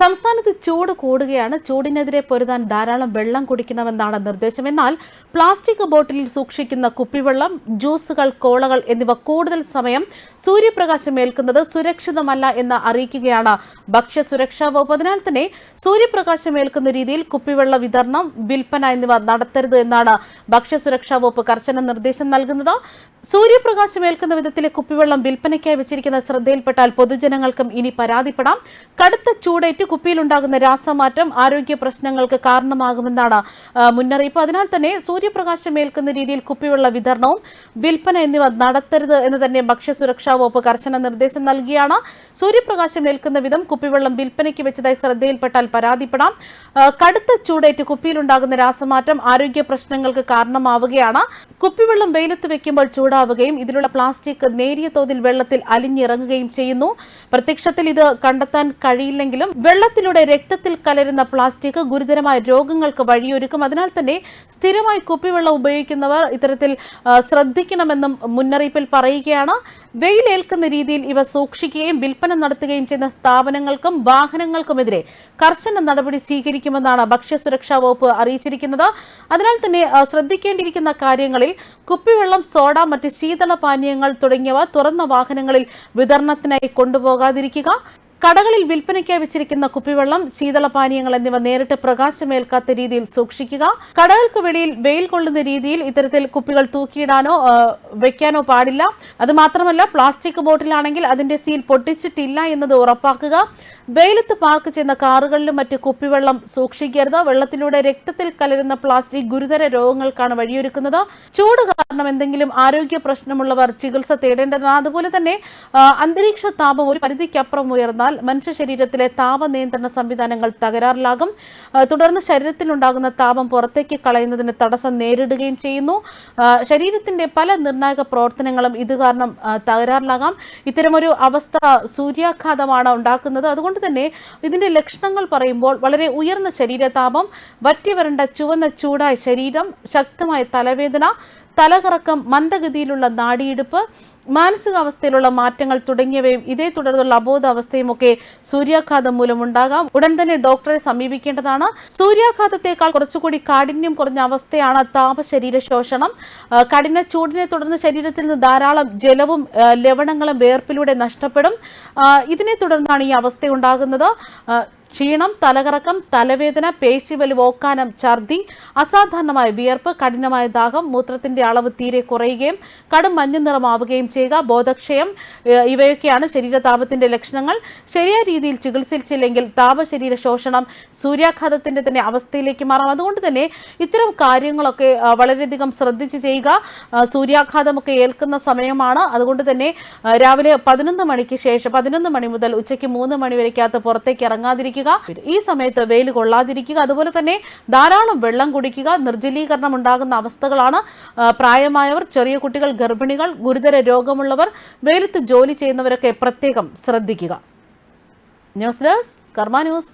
സംസ്ഥാനത്ത് ചൂട് കൂടുകയാണ്. ചൂടിനെതിരെ പൊരുതാൻ ധാരാളം വെള്ളം കുടിക്കണമെന്നാണ് നിർദ്ദേശം. എന്നാൽ പ്ലാസ്റ്റിക് ബോട്ടിലിൽ സൂക്ഷിക്കുന്ന കുപ്പിവെള്ളം ജ്യൂസുകൾ കോളകൾ എന്നിവ കൂടുതൽ സമയം സൂര്യപ്രകാശം ഏൽക്കുന്നത് സുരക്ഷിതമല്ല എന്ന് അറിയിക്കുകയാണ്. ഭക്ഷ്യസുരക്ഷാ വകുപ്പ് അതിനാൽ തന്നെ സൂര്യപ്രകാശം ഏൽക്കുന്ന രീതിയിൽ കുപ്പിവെള്ള വിതരണം വിൽപ്പന എന്നിവ നടത്തരുത് എന്നാണ് ഭക്ഷ്യസുരക്ഷാ വകുപ്പ് കർശന നിർദ്ദേശം നൽകുന്നത്. സൂര്യപ്രകാശം ഏൽക്കുന്ന വിധത്തിലെ കുപ്പിവെള്ളം വിൽപ്പനയ്ക്കായി വെച്ചിരിക്കുന്ന ശ്രദ്ധയിൽപ്പെട്ടാൽ പൊതുജനങ്ങൾക്കും ഇനി പരാതിപ്പെടാം. കടുത്ത ചൂടേറ്റ് കുപ്പിയിലുണ്ടാകുന്ന രാസമാറ്റം ആരോഗ്യ പ്രശ്നങ്ങൾക്ക് കാരണമാകുമെന്നാണ് മുന്നറിയിപ്പ്. അതിനാൽ തന്നെ സൂര്യപ്രകാശം ഏൽക്കുന്ന രീതിയിൽ കുപ്പിവെള്ള വിതരണവും വിൽപ്പന എന്നിവ നടത്തരുത് എന്ന് തന്നെ ഭക്ഷ്യസുരക്ഷാ വകുപ്പ് കർശന നിർദ്ദേശം നൽകിയാണ്. സൂര്യപ്രകാശം ഏൽക്കുന്ന വിധം കുപ്പിവെള്ളം വിൽപ്പനയ്ക്ക് വെച്ചതായി ശ്രദ്ധയിൽപ്പെട്ടാൽ പരാതിപ്പെടാം. കടുത്ത ചൂടേറ്റ് കുപ്പിയിലുണ്ടാകുന്ന രാസമാറ്റം ആരോഗ്യ പ്രശ്നങ്ങൾക്ക് കാരണമാവുകയാണ്. കുപ്പിവെള്ളം വെയിലത്ത് വെക്കുമ്പോൾ ചൂടാവുകയും ഇതിലുള്ള പ്ലാസ്റ്റിക് നേരിയ തോതിൽ വെള്ളത്തിൽ അലിഞ്ഞിറങ്ങുകയും ചെയ്യുന്നു. പ്രത്യക്ഷത്തിൽ ഇത് കണ്ടെത്താൻ കഴിയില്ലെങ്കിലും വെള്ളത്തിലൂടെ രക്തത്തിൽ കലരുന്ന പ്ലാസ്റ്റിക് ഗുരുതരമായ രോഗങ്ങൾക്ക് വഴിയൊരുക്കും. അതിനാൽ തന്നെ സ്ഥിരമായി കുപ്പിവെള്ളം ഉപയോഗിക്കുന്നവർ ഇത്തരത്തിൽ ശ്രദ്ധിക്കണമെന്നും മുന്നറിയിപ്പിൽ പറയുകയാണ്. വെയിലേൽക്കുന്ന രീതിയിൽ ഇവ സൂക്ഷിക്കുകയും വിൽപ്പന നടത്തുകയും ചെയ്യുന്ന സ്ഥാപനങ്ങൾക്കും വാഹനങ്ങൾക്കുമെതിരെ കർശന നടപടി സ്വീകരിക്കുമെന്നാണ് ഭക്ഷ്യസുരക്ഷാ വകുപ്പ് അറിയിച്ചിരിക്കുന്നത്. അതിനാൽ തന്നെ ശ്രദ്ധിക്കേണ്ടിയിരിക്കുന്ന കാര്യങ്ങളിൽ കുപ്പിവെള്ളം സോഡ മറ്റ് ശീതള പാനീയങ്ങൾ തുടങ്ങിയവ തുറന്ന വാഹനങ്ങളിൽ വിതരണത്തിനായി കൊണ്ടുപോകാതിരിക്കുക. കടകളിൽ വിൽപ്പനയ്ക്കായി വെച്ചിരിക്കുന്ന കുപ്പിവെള്ളം ശീതളപാനീയങ്ങൾ എന്നിവ നേരിട്ട് പ്രകാശമേൽക്കാത്ത രീതിയിൽ സൂക്ഷിക്കുക. കടകൾക്ക് വെളിയിൽ വെയിൽ കൊള്ളുന്ന രീതിയിൽ ഇത്തരത്തിൽ കുപ്പികൾ തൂക്കിയിടാനോ വെക്കാനോ പാടില്ല. അത് മാത്രമല്ല പ്ലാസ്റ്റിക് ബോട്ടിലാണെങ്കിൽ അതിന്റെ സീൽ പൊട്ടിച്ചിട്ടില്ല എന്നത് ഉറപ്പാക്കുക. വെയിലത്ത് പാർക്ക് ചെയ്യുന്ന കാറുകളിലും മറ്റ് കുപ്പിവെള്ളം സൂക്ഷിക്കരുത്. വെള്ളത്തിലൂടെ രക്തത്തിൽ കലരുന്ന പ്ലാസ്റ്റിക് ഗുരുതര രോഗങ്ങൾക്കാണ് വഴിയൊരുക്കുന്നത്. ചൂട് കാരണം എന്തെങ്കിലും ആരോഗ്യ പ്രശ്നമുള്ളവർ ചികിത്സ തേടേണ്ടതാണ്. അതുപോലെ തന്നെ അന്തരീക്ഷ താപം ഒരു പരിധിക്കപ്പുറം ഉയർന്നാൽ മനുഷ്യ ശരീരത്തിലെ താപ നിയന്ത്രണ സംവിധാനങ്ങൾ തകരാറിലാകും. തുടർന്ന് ശരീരത്തിലുണ്ടാകുന്ന താപം പുറത്തേക്ക് കളയുന്നതിന് തടസ്സം നേരിടുകയും ചെയ്യുന്നു. ശരീരത്തിന്റെ പല നിർണായക പ്രവർത്തനങ്ങളും ഇത് കാരണം തകരാറിലാകാം. ഇത്തരമൊരു അവസ്ഥ സൂര്യാഘാതമാണ് ഉണ്ടാക്കുന്നത്. അതുകൊണ്ട് തന്നെ ഇതിന്റെ ലക്ഷണങ്ങൾ പറയുമ്പോൾ വളരെ ഉയർന്ന ശരീരതാപം വറ്റിവരണ്ട ചുവന്ന ചൂടായ ശരീരം ശക്തമായ തലവേദന തലകറക്കം മന്ദഗതിയിലുള്ള നാടിയെടുപ്പ് മാനസികാവസ്ഥയിലുള്ള മാറ്റങ്ങൾ തുടങ്ങിയവയും ഇതേ തുടർന്നുള്ള അബോധാവസ്ഥയും ഒക്കെ സൂര്യാഘാതം മൂലമുണ്ടാകാം ഉടൻ തന്നെ ഡോക്ടറെ സമീപിക്കേണ്ടതാണ്. സൂര്യാഘാതത്തെക്കാൾ കുറച്ചുകൂടി കാഠിന്യം കുറഞ്ഞ അവസ്ഥയാണ് താപശരീര ശോഷണം. കഠിന ചൂടിനെ തുടർന്ന് ശരീരത്തിൽ നിന്ന് ധാരാളം ജലവും ലവണങ്ങളും വേർപ്പിലൂടെ നഷ്ടപ്പെടും. ഇതിനെ തുടർന്നാണ് ഈ അവസ്ഥ ഉണ്ടാകുന്നത് ക്ഷീണം തലകറക്കം തലവേദന പേശിവലി ഓക്കാനം ഛർദി അസാധാരണമായ വിയർപ്പ് കഠിനമായ ദാഹം മൂത്രത്തിന്റെ അളവ് തീരെ കുറയുകയും കടും മഞ്ഞ നിറമാവുകയും ചെയ്യുക ബോധക്ഷയം ഇവയൊക്കെയാണ് ശരീരതാപത്തിന്റെ ലക്ഷണങ്ങൾ. ശരിയായ രീതിയിൽ ചികിത്സിച്ചില്ലെങ്കിൽ താപശരീര ശോഷണം സൂര്യാഘാതത്തിന്റെ തന്നെ അവസ്ഥയിലേക്ക് മാറാം. അതുകൊണ്ട് തന്നെ ഇത്തരം കാര്യങ്ങളൊക്കെ വളരെയധികം ശ്രദ്ധിച്ച് ചെയ്യുക. സൂര്യാഘാതമൊക്കെ ഏൽക്കുന്ന സമയമാണ്. അതുകൊണ്ട് തന്നെ രാവിലെ പതിനൊന്ന് മണിക്ക് ശേഷം പതിനൊന്ന് മണി മുതൽ ഉച്ചയ്ക്ക് മൂന്ന് മണി വരയ്ക്കകത്ത് പുറത്തേക്ക് ഇറങ്ങാതിരിക്കുക. ഈ സമയത്ത് വെയിൽ കൊള്ളാതിരിക്കുക. അതുപോലെ തന്നെ ധാരാളം വെള്ളം കുടിക്കുക. നിർജലീകരണം ഉണ്ടാകുന്ന അവസ്ഥകളാണ് പ്രായമായവർ ചെറിയ കുട്ടികൾ ഗർഭിണികൾ ഗുരുതര രോഗമുള്ളവർ വെയിലത്ത് ജോലി ചെയ്യുന്നവരൊക്കെ പ്രത്യേകം ശ്രദ്ധിക്കുക. News desk Karma news.